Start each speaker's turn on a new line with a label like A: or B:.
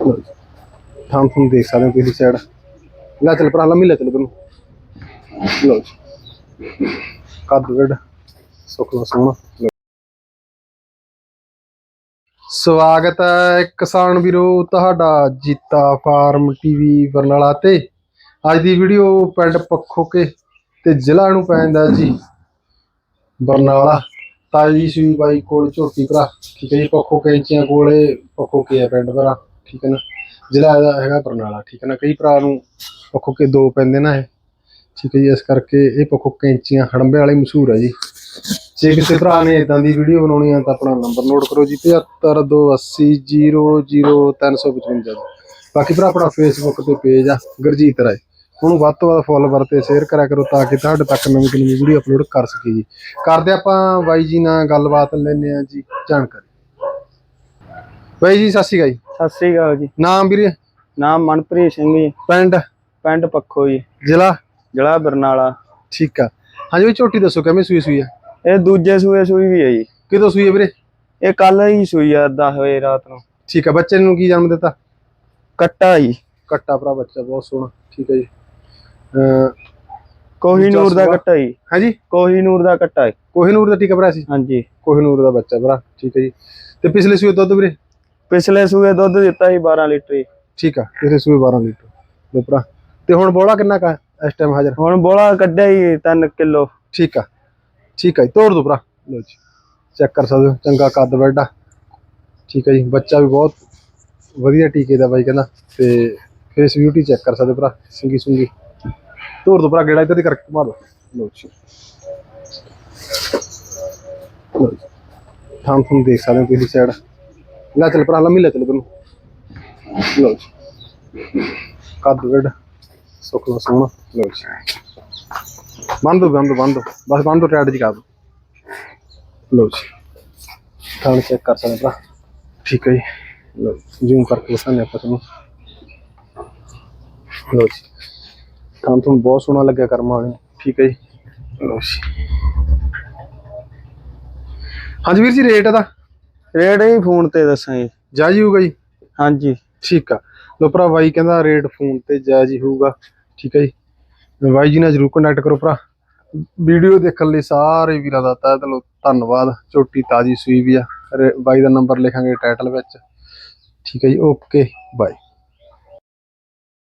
A: ਥਾਂ ਤੁਹਾਨੂੰ ਦੇਖ ਸਕਦੇ ਹੋ ਪਿਛਲੀ ਸਾਈਡ ਲੈ ਚੱਲ ਭਰਾ, ਲੰਮੀ ਲੈ ਚੱਲ ਤੈਨੂੰ ਲਓ ਜੀ। ਕੱਦ ਵੱਡ ਸੁਖਲਾ ਸੋਹਣਾ। ਸਵਾਗਤ ਹੈ ਕਿਸਾਨ ਵੀਰੋ, ਤੁਹਾਡਾ ਜੀਤਾ ਫਾਰਮ ਟੀਵੀ ਬਰਨਾਲਾ ਤੇ। ਅੱਜ ਦੀ ਵੀਡੀਓ ਪਿੰਡ ਪੱਖੋਕੇ ਤੇ ਜ਼ਿਲ੍ਹਾ ਨੂੰ ਪੈਂਦਾ ਜੀ। ਬਰਨਾਲਾ ਤਾਜੀ ਸੂਈ ਬਾਈ ਕੋਲ ਝੋਟੀ ਭਰਾ। ਠੀਕ ਹੈ ਜੀ ਪੱਖੋ ਕੈਂਚੀਆਂ ਕੋਲੇ ਪੱਖੋ ਕੇ ਹੈ ਪਿੰਡ ਭਰਾ। ਠੀਕ ਹੈ ਨਾ? ਜ਼ਿਲ੍ਹਾ ਇਹਦਾ ਹੈਗਾ ਬਰਨਾਲਾ, ਠੀਕ ਹੈ ਨਾ? ਕਈ ਭਰਾ ਨੂੰ ਪੱਖੋ ਕੇ ਦੋ ਪੈਂਦੇ ਨਾ ਇਹ। ਠੀਕ ਹੈ ਜੀ, ਇਸ ਕਰਕੇ ਇਹ ਪੱਖੋ ਕੈਂਚੀਆਂ ਹੜੰਬੇ ਵਾਲੇ ਮਸ਼ਹੂਰ ਹੈ ਜੀ। ਜੇ ਕਿਸੇ ਭਰਾ ਨੇ ਇਦਾਂ ਦੀ ਵੀਡੀਓ ਬਣਾਉਣੀ ਆ ਤਾਂ ਆਪਣਾ ਨੰਬਰ ਨੋਟ ਕਰੋ ਜੀ 7528000355 ਜੀ। ਬਾਕੀ ਭਰਾ, ਆਪਣਾ ਫੇਸਬੁੱਕ ਤੇ ਪੇਜ ਆ, ਗੁਰਜੀਤ ਰਾਏ। ਉਹਨੂੰ ਵੱਧ ਤੋਂ ਵੱਧ ਫੋਲੋਵਰ ਤੇ ਸ਼ੇਅਰ ਕਰਿਆ ਕਰੋ ਤਾਂ ਕਿ ਤੁਹਾਡੇ ਤੱਕ ਨਵੀਂ ਨਵੀਂ ਵੀਡੀਓ ਅਪਲੋਡ ਕਰ ਸਕੀਏ ਜੀ। ਕਰਦੇ ਆਪਾਂ ਬਾਈ ਜੀ ਨਾਲ ਗੱਲਬਾਤ ਲੈਣੇ ਆ ਜੀ, ਜਾਣਕਾਰੀ। ਬਾਈ ਜੀ ਸਤਿ ਸ਼੍ਰੀ ਅਕਾਲ ਜੀ।
B: ਸਤਿ ਸ੍ਰੀ ਅਕਾਲ ਜੀ।
A: ਨਾਮ ਵੀਰੇ?
B: ਨਾਮ ਮਨਪ੍ਰੀਤ ਸਿੰਘ ਜੀ।
A: ਪਿੰਡ?
B: ਪਿੰਡ ਪੱਖੋ ਜੀ।
A: ਜ਼ਿਲ੍ਹਾ?
B: ਜ਼ਿਲ੍ਹਾ ਬਰਨਾਲਾ।
A: ਠੀਕ ਆ। ਹਾਂਜੀ ਵੀ ਝੋਟੀ ਦੱਸੋ ਕਿਵੇਂ ਸੂਈ ਸੂਈ ਆ?
B: ਇਹ ਦੂਜੇ ਸੂਏ ਸੂਈ ਵੀ ਹੈ ਜੀ।
A: ਕਿਦੋਂ ਸੂਈ ਆ ਵੀਰੇ?
B: ਇਹ ਕੱਲ ਹੀ ਸੂਈ ਆ 10 ਵਜੇ ਰਾਤ ਨੂੰ।
A: ਠੀਕ ਆ ਬੱਚੇ ਨੂੰ ਕੀ ਜਨਮ ਦਿੱਤਾ?
B: ਕੱਟਾ ਜੀ।
A: ਕੱਟਾ ਭਰਾ ਬੱਚਾ ਬਹੁਤ ਸੋਹਣਾ। ਠੀਕ ਹੈ ਜੀ। ਅਹ
B: ਕੋਹੀਨੂਰ ਦਾ? ਕੱਟਾ ਜੀ।
A: ਹਾਂਜੀ?
B: ਕੋਹੀਨੂਰ ਦਾ ਕੱਟਾ ਹੈ
A: ਕੋਹਿਨੂਰ ਦਾ ਟੀਕਾ ਭਰਾ ਸੀ?
B: ਹਾਂਜੀ।
A: ਕੋਹਿਨੂਰ ਦਾ ਬੱਚਾ ਭਰਾ। ਠੀਕ ਹੈ ਜੀ। ਤੇ ਪਿਛਲੇ ਸੂਏ ਦੁੱਧ ਵੀਰੇ?
B: ਪਿਛਲੇ ਸੂਏ ਦੁੱਧ ਦਿੱਤਾ ਸੀ 12 ਲੀਟਰ
A: ਠੀਕ ਆ ਪਿਛਲੇ ਸੂਏ 12 ਲੀਟਰ। ਲੋ ਭਰਾ ਤੇ ਹੁਣ ਬੋਲਾ ਕਿੰਨਾ ਕਾ ਇਸ ਟਾਈਮ ਹਾਜ਼ਰ?
B: ਹੁਣ ਬੋਲਾ ਕੱਢਿਆ ਜੀ 3 ਕਿਲੋ।
A: ਠੀਕ ਆ ਠੀਕ ਆ ਜੀ ਤੋੜ ਦੋ ਭਰਾ। ਲੋ ਜੀ ਚੈੱਕ ਕਰ ਸਕਦੇ ਹੋ ਚੰਗਾ ਕੱਦ ਬੈਡਾ ਠੀਕ ਹੈ ਜੀ ਬੱਚਾ ਵੀ ਬਹੁਤ ਵਧੀਆ ਟੀਕੇ ਦਾ ਬਾਈ ਕਹਿੰਦਾ ਤੇ ਫੇਸ ਬਿਊਟੀ ਚੈੱਕ ਕਰ ਸਕਦੇ ਹੋ ਭਰਾ ਸਿੰਗੀ ਸੁੰਗੀ। ਤੋੜ ਦੋ ਭਰਾ ਗੇੜਾ ਇੱਧਰ ਦੀ ਕਰਕੇ ਘੁਮਾ ਦੋ। ਲੋ ਜੀ। ਲਓ ਜੀ। ਥਾਂ ਤੁਹਾਨੂੰ ਦੇਖ ਸਕਦੇ ਹੋ ਪਿਛਲੀ ਸਾਈਡ ਲੈ ਚੱਲ ਭਰਾ, ਲੰਮੀ ਲੈ ਚੱਲ ਤੈਨੂੰ। ਲੋ ਜੀ। ਕੱਦ ਵੱਡ ਸੁਖਲਾ ਸੋਹਣਾ। ਲੋ ਜੀ। ਬੰਦ ਬੰਦ ਬੰਦ ਬਸ ਬੰਦ ਦੋ ਟੈਟ ਜੀ ਕਰ ਦੋ ਲੋ ਜੀ। ਥਾਂ ਚੈੱਕ ਕਰ ਸਕਦੇ ਭਰਾ। ਠੀਕ ਹੈ ਜੀ। ਲੋ ਜ਼ੂਮ ਕਰਕੇ ਦਿਖਾਉਂਦੇ ਆਪਾਂ ਤੁਹਾਨੂੰ। ਲਓ ਜੀ। ਥਾਂ ਤੁਹਾਨੂੰ ਬਹੁਤ ਸੋਹਣਾ ਲੱਗਿਆ ਕਰਮਾ ਵਾਲੇ। ਠੀਕ ਹੈ ਜੀ। ਲੋ ਜੀ। ਹਾਂਜੀ ਵੀਰ ਜੀ ਰੇਟ ਇਹਦਾ।
B: ਰੇਟ ਹੀ ਫੋਨ ਤੇ ਦੱਸਾਂ ਜੀ।
A: ਜਾਇਜ਼ ਹੋਊਗਾ ਜੀ?
B: ਹਾਂਜੀ।
A: ਠੀਕ ਆ। ਲੋ ਭਰਾ ਬਾਈ ਕਹਿੰਦਾ ਰੇਟ ਫੋਨ ਤੇ ਜਾਇਜ਼ ਹੋਊਗਾ। ਠੀਕ ਹੈ ਜੀ। ਬਾਈ ਜੀ ਨਾਲ ਜਰੂਰ ਕੰਟੈਕਟ ਕਰੋ ਭਰਾ। ਵੀਡੀਓ ਦੇਖਣ ਲਈ ਸਾਰੇ ਵੀਰਾਂ ਦਾ ਤਹਿ ਦਿਲੋਂ ਧੰਨਵਾਦ। ਝੋਟੀ ਤਾਜੀ ਸੂਈ ਵੀ ਆ। ਬਾਈ ਦਾ ਨੰਬਰ ਲਿਖਾਂਗੇ ਟਾਈਟਲ ਵਿੱਚ। ਠੀਕ ਹੈ ਜੀ ਓਕੇ ਬਾਏ